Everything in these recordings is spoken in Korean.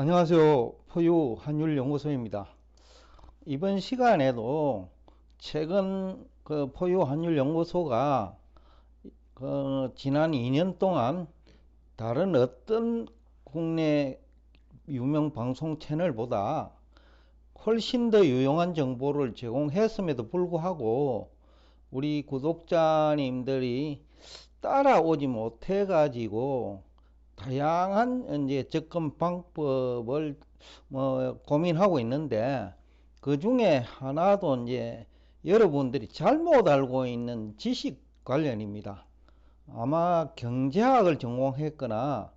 안녕하세요. 포유 환율연구소입니다. 이번 시간에도 최근 그 포유 환율연구소가 그 지난 2년 동안 다른 어떤 국내 유명 방송 채널보다 훨씬 더 유용한 정보를 제공했음에도 불구하고 우리 구독자님들이 따라오지 못해 가지고 다양한 이제 접근 방법을 뭐 고민하고 있는데 그 중에 하나도 이제 여러분들이 잘못 알고 있는 지식 관련입니다. 아마 경제학을 전공했거나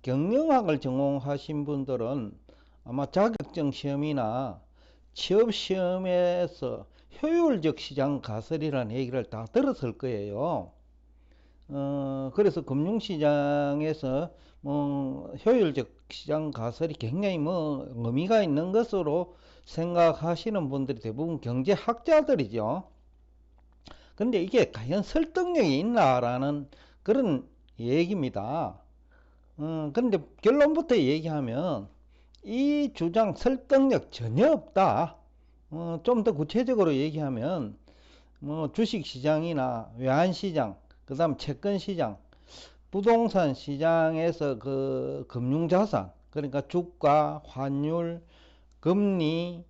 경영학을 전공하신 분들은 아마 자격증 시험이나 취업 시험에서 효율적 시장 가설이라는 얘기를 다 들었을 거예요. 어, 그래서 금융시장에서 뭐 효율적 시장 가설이 굉장히 뭐 의미가 있는 것으로 생각하시는 분들이 대부분 경제학자들이죠. 근데 이게 과연 설득력이 있나라는 그런 얘기입니다. 어, 근데 결론부터 얘기하면 이 주장 설득력 전혀 없다. 어, 좀 더 구체적으로 얘기하면 뭐 주식시장이나 외환시장, 그 다음 채권 시장, 부동산 시장에서 그 금융자산, 그러니까 주가, 환율, 금리,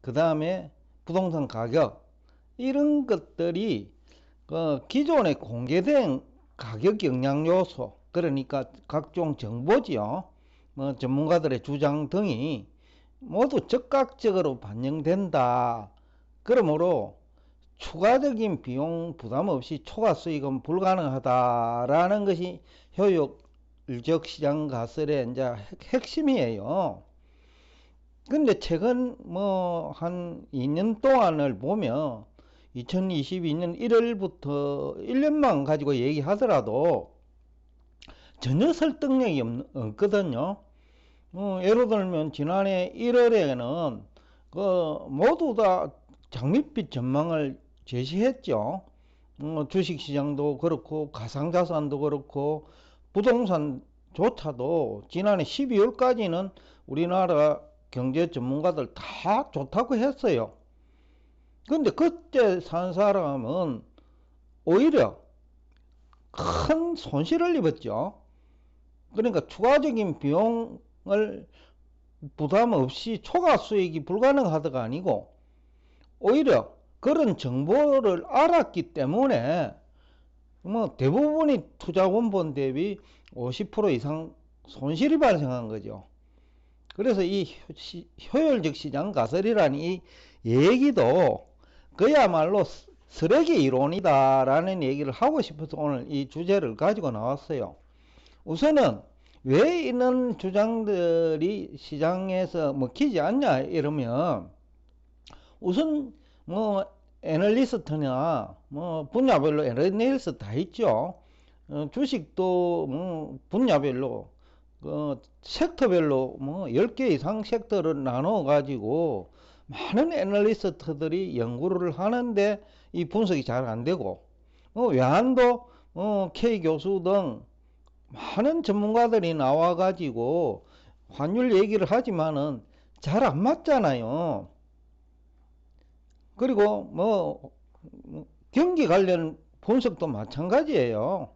그 다음에 부동산 가격, 이런 것들이 그 기존에 공개된 가격 영향 요소, 그러니까 각종 정보지요. 뭐 전문가들의 주장 등이 모두 즉각적으로 반영된다. 그러므로 추가적인 비용 부담 없이 초과 수익은 불가능하다라는 것이 효율적 시장 가설의 이제 핵심이에요. 근데 최근 뭐 한 2년 동안을 보면 2022년 1월부터 1년만 가지고 얘기하더라도 전혀 설득력이 없, 거든요 어, 예를 들면 지난해 1월에는 그 모두 다 장밋빛 전망을 제시했죠. 어, 주식시장도 그렇고 가상자산도 그렇고 부동산조차도 지난해 12월까지는 우리나라 경제 전문가들 다 좋다고 했어요. 근데 그때 산 사람은 오히려 큰 손실을 입었죠. 그러니까 추가적인 비용을 부담 없이 초과 수익이 불가능하다가 아니고 오히려 그런 정보를 알았기 때문에 뭐 대부분이 투자 원본 대비 50% 이상 손실이 발생한 거죠. 그래서 이 효율적 시장 가설이라는 이 얘기도 그야말로 쓰레기 이론이다라는 얘기를 하고 싶어서 오늘 이 주제를 가지고 나왔어요. 우선은 왜 이런 주장들이 시장에서 먹히지 않냐 이러면 우선 뭐 애널리스트나 뭐 분야별로 애널리스트 다 있죠. 어, 주식도 뭐 분야별로 그 섹터별로 뭐 10개 이상 섹터를 나눠 가지고 많은 애널리스트들이 연구를 하는데 이 분석이 잘 안 되고 어, 외환도 어, K 교수 등 많은 전문가들이 나와 가지고 환율 얘기를 하지만은 잘 안 맞잖아요. 그리고 뭐 경기 관련 분석도 마찬가지예요.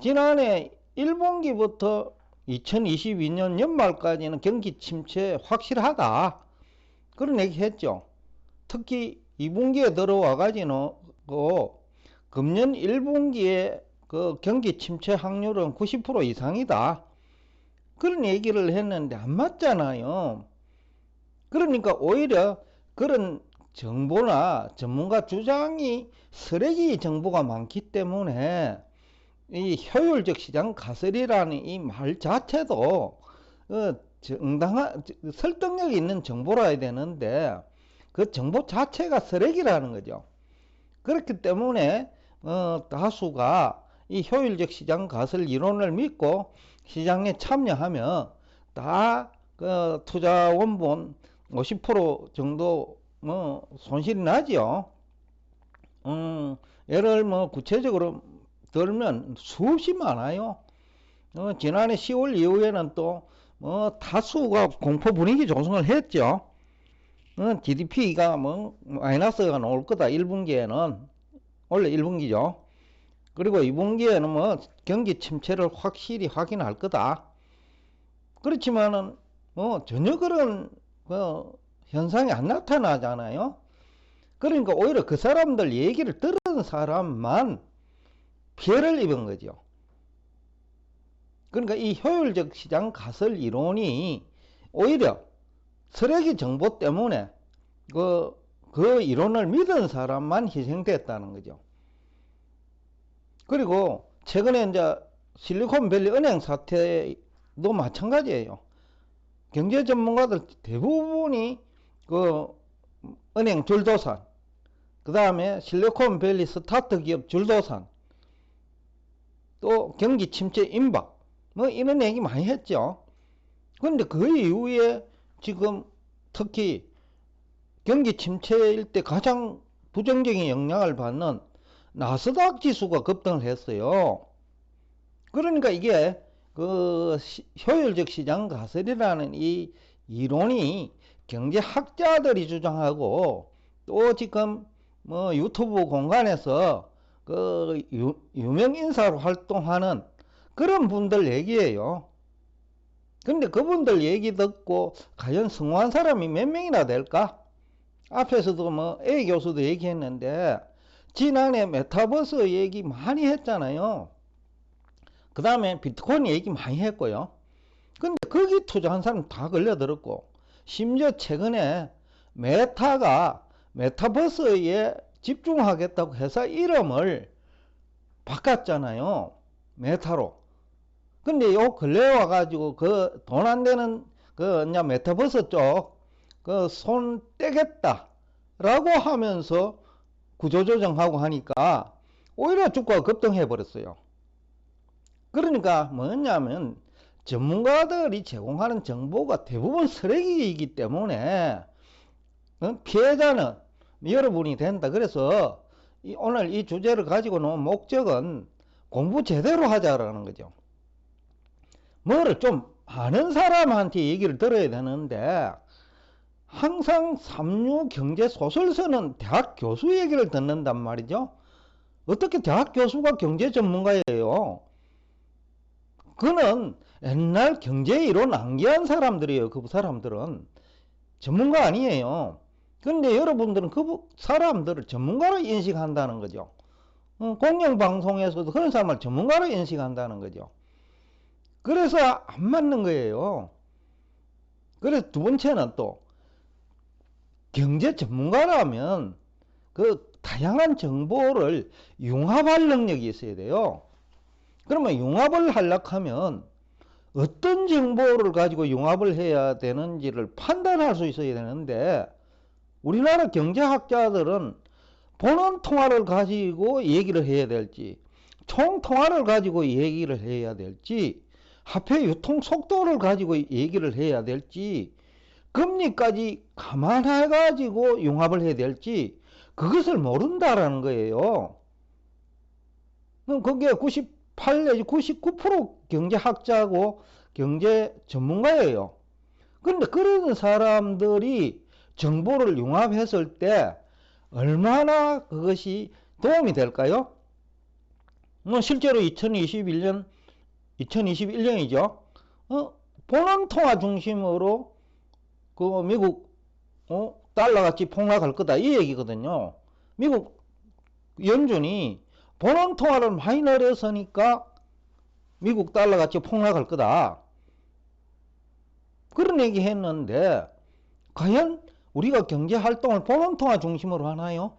지난해 1분기부터 2022년 연말까지는 경기 침체 확실하다. 그런 얘기 했죠. 특히 2분기에 들어와 가지고 금년 1분기에 그 경기 침체 확률은 90% 이상이다. 그런 얘기를 했는데 안 맞잖아요. 그러니까 오히려 그런 정보나 전문가 주장이 쓰레기 정보가 많기 때문에 이 효율적 시장 가설이라는 이 말 자체도 어, 정당한 설득력 있는 정보라 해야 되는데 그 정보 자체가 쓰레기라는 거죠. 그렇기 때문에 어, 다수가 이 효율적 시장 가설 이론을 믿고 시장에 참여하면 다 그 투자 원본 50% 정도 뭐 손실이 나죠. 음, 예를 뭐 구체적으로 들면 수없이 많아요. 어, 지난해 10월 이후에는 또 뭐 다수가 공포 분위기 조성을 했죠. 어, GDP가 뭐 마이너스가 나올 거다 1분기에는 원래 1분기죠. 그리고 2분기에는 뭐 경기 침체를 확실히 확인할 거다. 그렇지만은 뭐 전혀 그런 그 현상이 안 나타나잖아요. 그러니까 오히려 그 사람들 얘기를 들은 사람만 피해를 입은 거죠. 그러니까 이 효율적 시장 가설 이론이 오히려 쓰레기 정보 때문에 그, 그 이론을 믿은 사람만 희생됐다는 거죠. 그리고 최근에 이제 실리콘밸리 은행 사태도 마찬가지예요. 경제 전문가들 대부분이 그 은행 줄도산, 그 다음에 실리콘밸리 스타트 기업 줄도산, 또 경기 침체 임박, 뭐 이런 얘기 많이 했죠. 그런데 그 이후에 지금 특히 경기 침체일 때 가장 부정적인 영향을 받는 나스닥 지수가 급등을 했어요. 그러니까 이게 그 시, 효율적 시장 가설이라는 이 이론이 경제학자들이 주장하고 또 지금 뭐 유튜브 공간에서 그 유, 유명 인사로 활동하는 그런 분들 얘기예요. 근데 그분들 얘기 듣고 과연 성공한 사람이 몇 명이나 될까? 앞에서도 뭐 A 교수도 얘기했는데 지난해 메타버스 얘기 많이 했잖아요. 그 다음에 비트코인 얘기 많이 했고요. 근데 거기 투자한 사람 다 걸려들었고 심지어 최근에 메타가 메타버스에 집중하겠다고 회사 이름을 바꿨잖아요. 메타로. 근데 요 근래 와가지고 그 돈 안 되는 그 이제 메타버스 쪽 그 손 떼겠다 라고 하면서 구조조정하고 하니까 오히려 주가가 급등해 버렸어요. 그러니까 뭐냐면 전문가들이 제공하는 정보가 대부분 쓰레기이기 때문에 어, 피해자는 여러분이 된다. 그래서 오늘 이 주제를 가지고 놓은 목적은 공부 제대로 하자라는 거죠. 뭐를 좀 아는 사람한테 얘기를 들어야 되는데 항상 삼류 경제 소설서는 대학 교수 얘기를 듣는단 말이죠. 어떻게 대학 교수가 경제 전문가예요? 그는 옛날 경제 이론 암기한 사람들이에요. 그 사람들은 전문가 아니에요. 근데 여러분들은 그 사람들을 전문가로 인식한다는 거죠. 어, 공영방송에서도 그런 사람을 전문가로 인식한다는 거죠. 그래서 안 맞는 거예요. 그래서 두 번째는 또 경제 전문가라면 그 다양한 정보를 융합할 능력이 있어야 돼요. 그러면 융합을 하려고 하면 어떤 정보를 가지고 융합을 해야 되는지를 판단할 수 있어야 되는데 우리나라 경제학자들은 보는 통화를 가지고 얘기를 해야 될지 총 통화를 가지고 얘기를 해야 될지 화폐 유통 속도를 가지고 얘기를 해야 될지 금리까지 감안해 가지고 융합을 해야 될지 그것을 모른다라는 거예요. 그럼 그게 90 8 내지 99% 경제학자고 경제 전문가예요. 그런데 그런 사람들이 정보를 융합했을 때 얼마나 그것이 도움이 될까요? 뭐 실제로 2021년 2021년이죠. 어, 본원 통화 중심으로 그 미국 어, 달러같이 폭락할 거다 이 얘기거든요. 미국 연준이 본원 통화를 많이 내렸으니까 미국 달러같이 폭락할 거다. 그런 얘기 했는데 과연 우리가 경제 활동을 본원 통화 중심으로 하나요?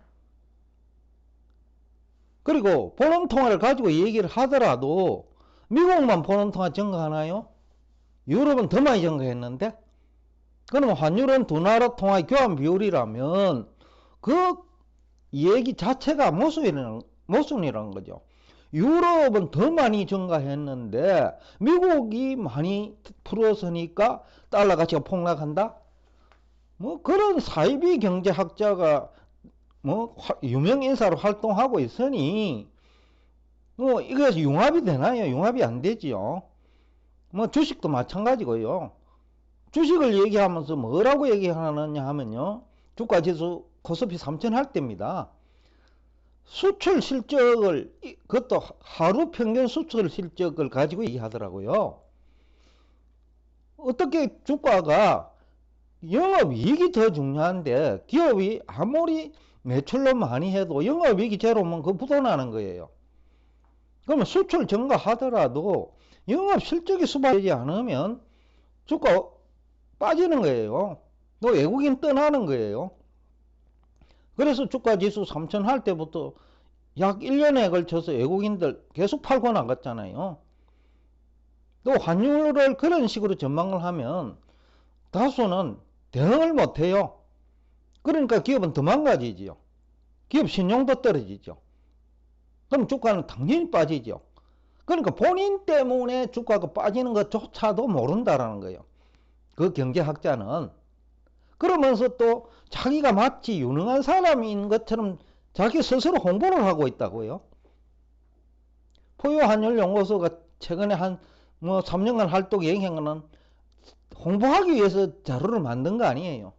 그리고 본원 통화를 가지고 얘기를 하더라도 미국만 본원 통화 증가하나요? 유럽은 더 많이 증가했는데? 그러면 환율은 두 나라 통화 교환 비율이라면 그 얘기 자체가 모순이라는, 모순이라는 거죠. 유럽은 더 많이 증가했는데 미국이 많이 풀었으니까 달러 가치가 폭락한다? 뭐 그런 사이비 경제학자가 뭐 유명 인사로 활동하고 있으니 뭐 이것이 융합이 되나요? 융합이 안 되지요. 뭐 주식도 마찬가지고요. 주식을 얘기하면서 뭐라고 얘기하느냐 하면요. 주가지수 코스피 3000할 때입니다. 수출 실적을 그것도 하루 평균 수출 실적을 가지고 얘기하더라고요. 어떻게 주가가 영업이익이 더 중요한데 기업이 아무리 매출로 많이 해도 영업이익이 제로면 그 부도나는 거예요. 그러면 수출 증가하더라도 영업 실적이 수반되지 않으면 주가 빠지는 거예요. 또 외국인 떠나는 거예요. 그래서 주가 지수 3천 할 때부터 약 1년에 걸쳐서 외국인들 계속 팔고 나갔잖아요. 또 환율을 그런 식으로 전망을 하면 다수는 대응을 못해요. 그러니까 기업은 더 망가지지요. 기업 신용도 떨어지죠. 그럼 주가는 당연히 빠지죠. 그러니까 본인 때문에 주가가 빠지는 것조차도 모른다라는 거예요. 그 경제학자는. 그러면서 또 자기가 마치 유능한 사람인 것처럼 자기 스스로 홍보를 하고 있다고요. 포유환율연구소가 최근에 한 뭐 3년간 활동 여행한 홍보하기 위해서 자료를 만든 거 아니에요.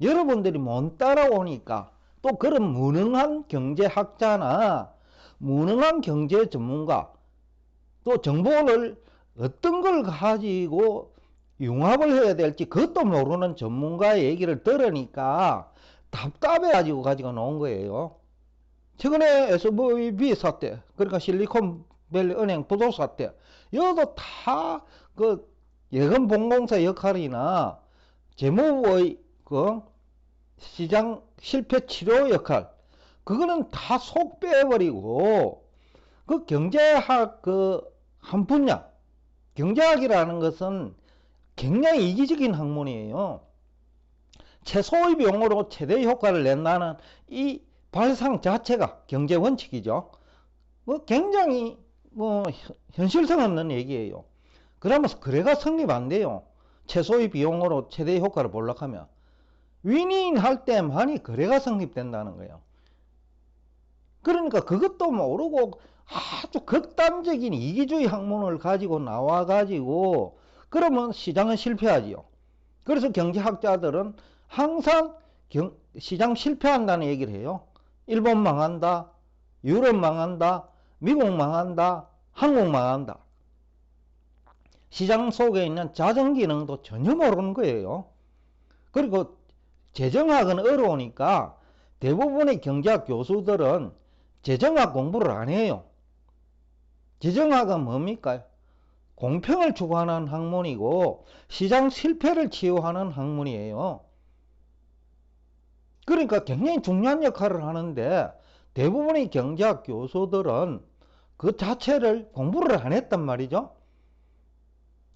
여러분들이 못 따라오니까 또 그런 무능한 경제학자나 무능한 경제 전문가 또 정보를 어떤 걸 가지고 융합을 해야 될지 그것도 모르는 전문가의 얘기를 들으니까 답답해 가지고 가지고 놓은 거예요. 최근에 SVB 사태, 그러니까 실리콘밸리 은행 부도 사태, 이것도 다 그 예금 봉공사 역할이나 재무부의 그 시장 실패 치료 역할, 그거는 다 속 빼버리고 그 경제학 그 한 분야, 경제학이라는 것은 굉장히 이기적인 학문이에요. 최소의 비용으로 최대 효과를 낸다는 이 발상 자체가 경제 원칙이죠. 뭐 굉장히 뭐 현실성 없는 얘기예요. 그러면서 거래가 성립 안 돼요. 최소의 비용으로 최대 효과를 보려고 하면 윈윈 할 때만이 거래가 성립된다는 거예요. 그러니까 그것도 모르고 아주 극단적인 이기주의 학문을 가지고 나와 가지고 그러면 시장은 실패하지요. 그래서 경제학자들은 항상 경, 시장 실패한다는 얘기를 해요. 일본 망한다, 유럽 망한다, 미국 망한다, 한국 망한다. 시장 속에 있는 자정 기능도 전혀 모르는 거예요. 그리고 재정학은 어려우니까 대부분의 경제학 교수들은 재정학 공부를 안 해요. 재정학은 뭡니까? 공평을 추구하는 학문이고 시장 실패를 치유하는 학문이에요. 그러니까 굉장히 중요한 역할을 하는데 대부분의 경제학 교수들은 그 자체를 공부를 안 했단 말이죠.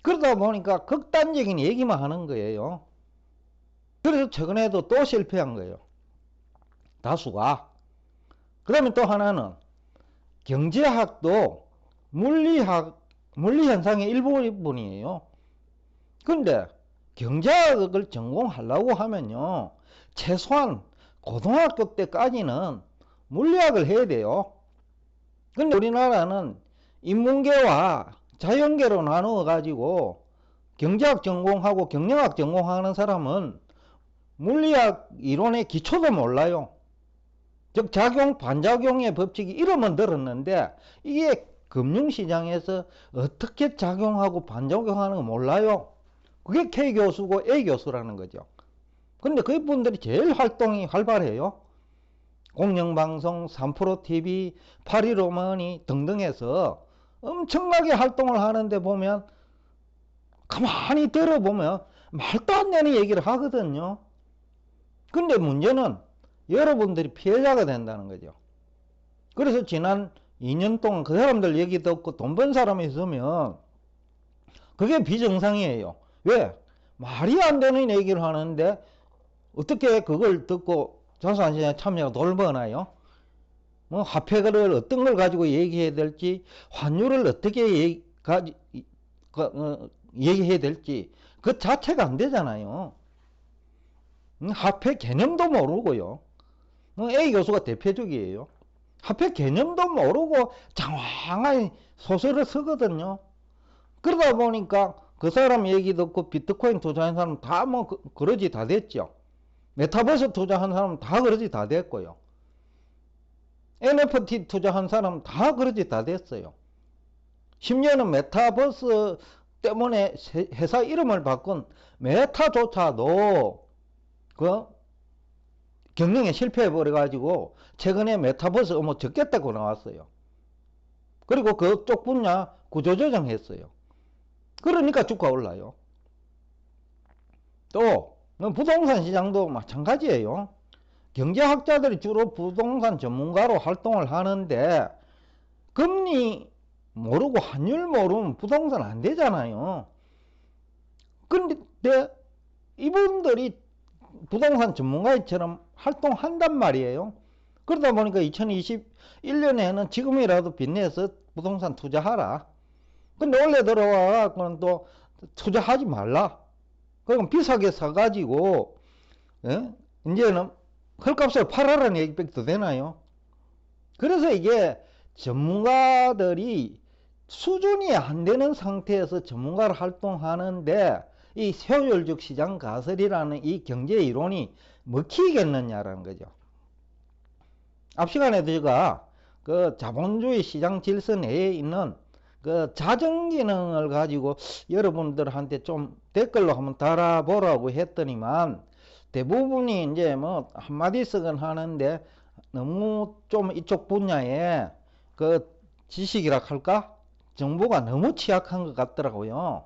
그러다 보니까 극단적인 얘기만 하는 거예요. 그래서 최근에도 또 실패한 거예요. 다수가. 그러면 또 하나는 경제학도 물리학 물리 현상의 일부분이에요. 그런데 경제학을 전공하려고 하면요. 최소한 고등학교 때까지는 물리학을 해야 돼요. 근데 우리나라는 인문계와 자연계로 나누어 가지고 경제학 전공하고 경영학 전공하는 사람은 물리학 이론의 기초도 몰라요. 즉 작용 반작용의 법칙이 이름은 들었는데 이게 금융시장에서 어떻게 작용하고 반작용하는 거 몰라요. 그게 K 교수고 A 교수라는 거죠. 근데 그분들이 제일 활동이 활발해요. 공영방송, 3프로TV, 8.15머니 등등 해서 엄청나게 활동을 하는데 보면 가만히 들어보면 말도 안 되는 얘기를 하거든요. 근데 문제는 여러분들이 피해자가 된다는 거죠. 그래서 지난 2년 동안 그 사람들 얘기 듣고 돈 번 사람이 있으면 그게 비정상이에요. 왜? 말이 안 되는 얘기를 하는데 어떻게 그걸 듣고 자산시장 참여가 돌버나요? 뭐 화폐를 어떤 걸 가지고 얘기해야 될지 환율을 어떻게 얘기, 가지, 어, 얘기해야 될지 그 자체가 안 되잖아요. 음, 화폐 개념도 모르고요. 뭐 A 교수가 대표적이에요. 화폐 개념도 모르고 장황한 소설을 쓰거든요. 그러다 보니까 그 사람 얘기 듣고 비트코인 투자한 사람 다 뭐 그러지 다 됐죠. 메타버스 투자한 사람 다 그러지 다 됐고요. NFT 투자한 사람 다 그러지 다 됐어요. 심지어는 메타버스 때문에 회사 이름을 바꾼 메타조차도 그 경영에 실패해 버려 가지고 최근에 메타버스 뭐 적겠다고 나왔어요. 그리고 그쪽 분야 구조조정했어요. 그러니까 주가 올라요. 또뭐 부동산 시장도 마찬가지예요. 경제학자들이 주로 부동산 전문가로 활동을 하는데 금리 모르고 환율 모르면 부동산 안 되잖아요. 근데 이분들이 부동산 전문가처럼 활동한단 말이에요. 그러다 보니까 2021년에는 지금이라도 빚내서 부동산 투자하라. 근데 원래 들어와 갖고는 또 투자하지 말라. 그럼 비싸게 사가지고 예? 이제는 헐값을 팔아라는 얘기밖에 더 되나요? 그래서 이게 전문가들이 수준이 안 되는 상태에서 전문가를 활동하는데 이 효율적 시장 가설이라는 이 경제 이론이 먹히겠느냐라는 거죠. 앞 시간에 제가 그 자본주의 시장 질서 내에 있는 그 자정 기능을 가지고 여러분들한테 좀 댓글로 한번 달아보라고 했더니만 대부분이 이제 뭐 한마디 쓰건 하는데 너무 좀 이쪽 분야에 그 지식이라 할까? 정보가 너무 취약한 것 같더라고요.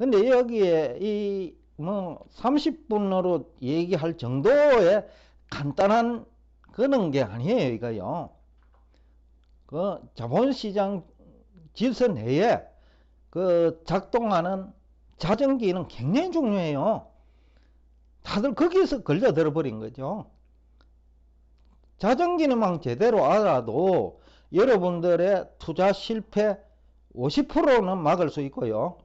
근데 여기에 이 뭐 30분으로 얘기할 정도의 간단한 그런 게 아니에요, 이거요. 그 자본시장 질서 내에 그 작동하는 자전기는 굉장히 중요해요. 다들 거기서 걸려들어 버린 거죠. 자전기는만 제대로 알아도 여러분들의 투자 실패 50%는 막을 수 있고요.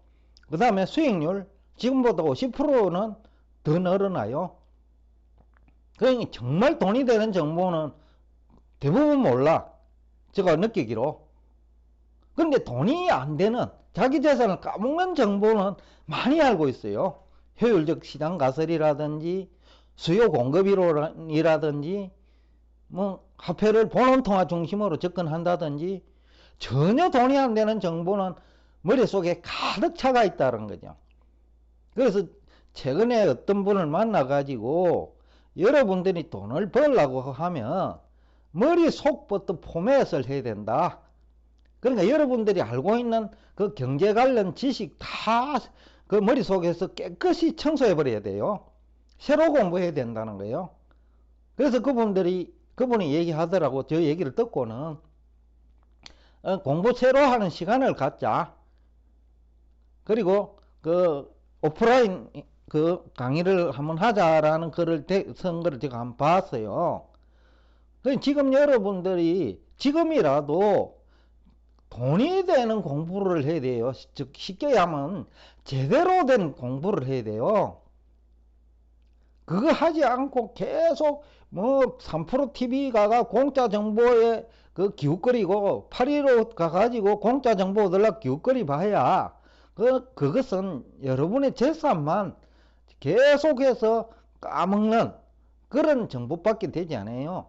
그 다음에 수익률 지금보다 50%는 더 늘어나요. 그러니 정말 돈이 되는 정보는 대부분 몰라. 제가 느끼기로. 근데 돈이 안 되는 자기 재산을 까먹는 정보는 많이 알고 있어요. 효율적 시장 가설이라든지 수요 공급 이론이라든지 뭐 화폐를 본원 통화 중심으로 접근한다든지 전혀 돈이 안 되는 정보는 머릿속에 가득 차가 있다는 거죠. 그래서 최근에 어떤 분을 만나 가지고 여러분들이 돈을 벌라고 하면 머릿속부터 포맷을 해야 된다. 그러니까 여러분들이 알고 있는 그 경제 관련 지식 다 그 머릿속에서 깨끗이 청소해 버려야 돼요. 새로 공부해야 된다는 거예요. 그래서 그분들이 그분이 얘기하더라고 저 얘기를 듣고는 어, 공부 새로 하는 시간을 갖자. 그리고 그 오프라인 그 강의를 한번 하자라는 글을 쓴 거를 제가 한번 봤어요. 지금 여러분들이 지금이라도 돈이 되는 공부를 해야 돼요. 즉 쉽게 하면 제대로 된 공부를 해야 돼요. 그거 하지 않고 계속 뭐 3프로 TV 가가 공짜 정보에 그 기웃거리고 8.15 가가지고 공짜 정보 얻으려 기웃거리 봐야 그, 그것은 여러분의 재산만 계속해서 까먹는 그런 정보밖에 되지 않아요.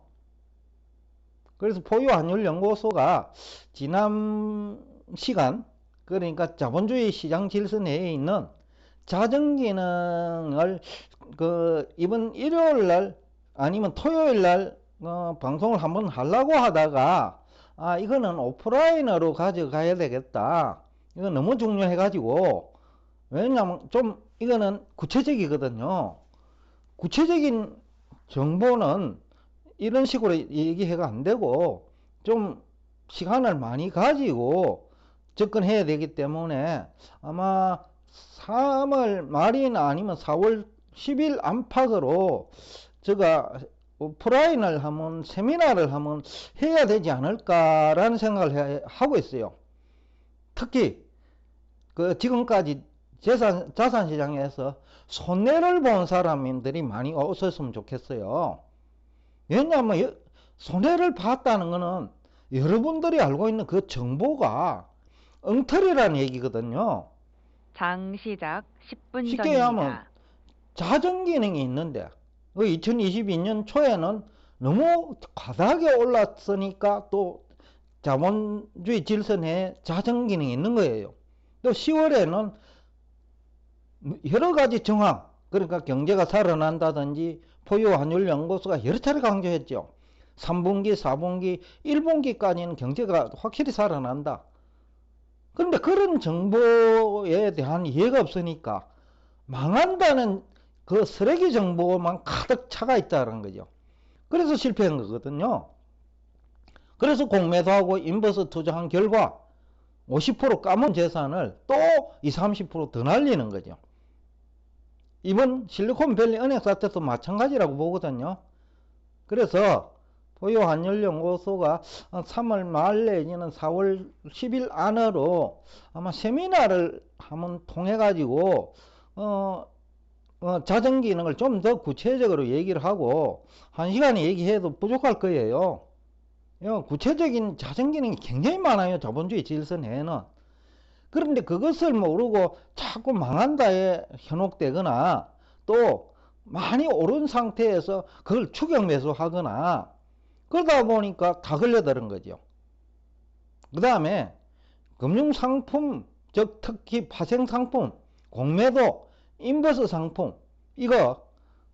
그래서 포유환율연구소가 지난 시간 그러니까 자본주의 시장 질서 내에 있는 자정기능을 그 이번 일요일 날 아니면 토요일 날 어, 방송을 한번 하려고 하다가 아 이거는 오프라인으로 가져가야 되겠다. 이거 너무 중요해 가지고 왜냐면 좀 이거는 구체적이거든요. 구체적인 정보는 이런 식으로 얘기해가 안 되고 좀 시간을 많이 가지고 접근해야 되기 때문에 아마 3월 말이나 아니면 4월 10일 안팎으로 제가 오프라인을 하면 세미나를 하면 해야 되지 않을까라는 생각을 하고 있어요. 특히 그 지금까지 재산 자산 시장에서 손해를 본 사람들이 많이 없었으면 좋겠어요. 왜냐하면 손해를 봤다는 것은 여러분들이 알고 있는 그 정보가 엉터리라는 얘기거든요. 장 시작 10분 쉽게 전입니다. 하면 자정 기능이 있는데 2022년 초에는 너무 과다하게 올랐으니까 또 자본주의 질서 내에 자정 기능이 있는 거예요. 또 10월에는 여러 가지 정황, 그러니까 경제가 살아난다든지 포유 환율 연구소가 여러 차례 강조했죠. 3분기, 4분기, 1분기까지는 경제가 확실히 살아난다. 그런데 그런 정보에 대한 이해가 없으니까 망한다는 그 쓰레기 정보만 가득 차가 있다는 거죠. 그래서 실패한 거거든요. 그래서 공매도 하고 인버스 투자한 결과 50% 까문 재산을 또 20, 30%더 날리는 거죠. 이번 실리콘밸리 은행 사태도 마찬가지라고 보거든요. 그래서 보유 환율 연구소가 3월 말 내지는 4월 10일 안으로 아마 세미나를 한번 통해 가지고 어, 어, 자정 기능을 좀 더 구체적으로 얘기를 하고 한 시간에 얘기해도 부족할 거예요. 어, 구체적인 자정 기능이 굉장히 많아요. 자본주의 질서 내에는. 그런데 그것을 모르고 자꾸 망한다에 현혹되거나 또 많이 오른 상태에서 그걸 추격 매수하거나 그러다 보니까 다 걸려드는 거죠. 그 다음에 금융상품, 즉 특히 파생상품, 공매도, 인버스 상품 이거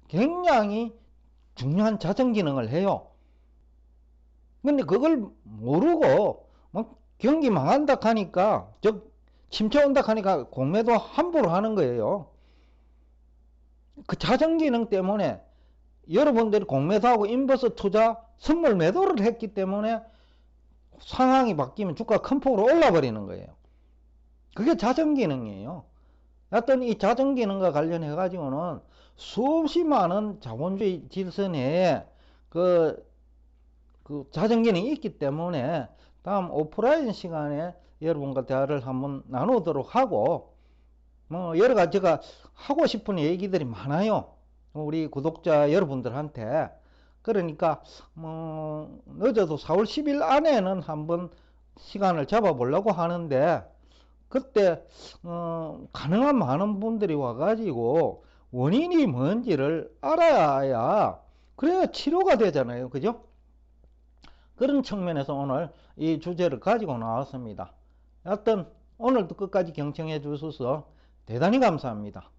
굉장히 중요한 자정 기능을 해요. 근데 그걸 모르고 막 경기 망한다 하니까 즉 침체 온다 하니까 공매도 함부로 하는 거예요. 그 자정 기능 때문에 여러분들이 공매도하고 인버스 투자 선물 매도를 했기 때문에 상황이 바뀌면 주가 큰 폭으로 올라 버리는 거예요. 그게 자정 기능이에요. 어떤 이 자정 기능과 관련해 가지고는 수없이 많은 자본주의 질서 내에 그, 그 자정 기능이 있기 때문에 다음 오프라인 시간에 여러분과 대화를 한번 나누도록 하고 뭐 여러 가지 제가 하고 싶은 얘기들이 많아요. 우리 구독자 여러분들한테. 그러니까 뭐 늦어도 4월 10일 안에는 한번 시간을 잡아 보려고 하는데 그때 어 가능한 많은 분들이 와 가지고 원인이 뭔지를 알아야 그래야 치료가 되잖아요. 그죠 그런 측면에서 오늘 이 주제를 가지고 나왔습니다. 하여튼 오늘도 끝까지 경청해 주셔서 대단히 감사합니다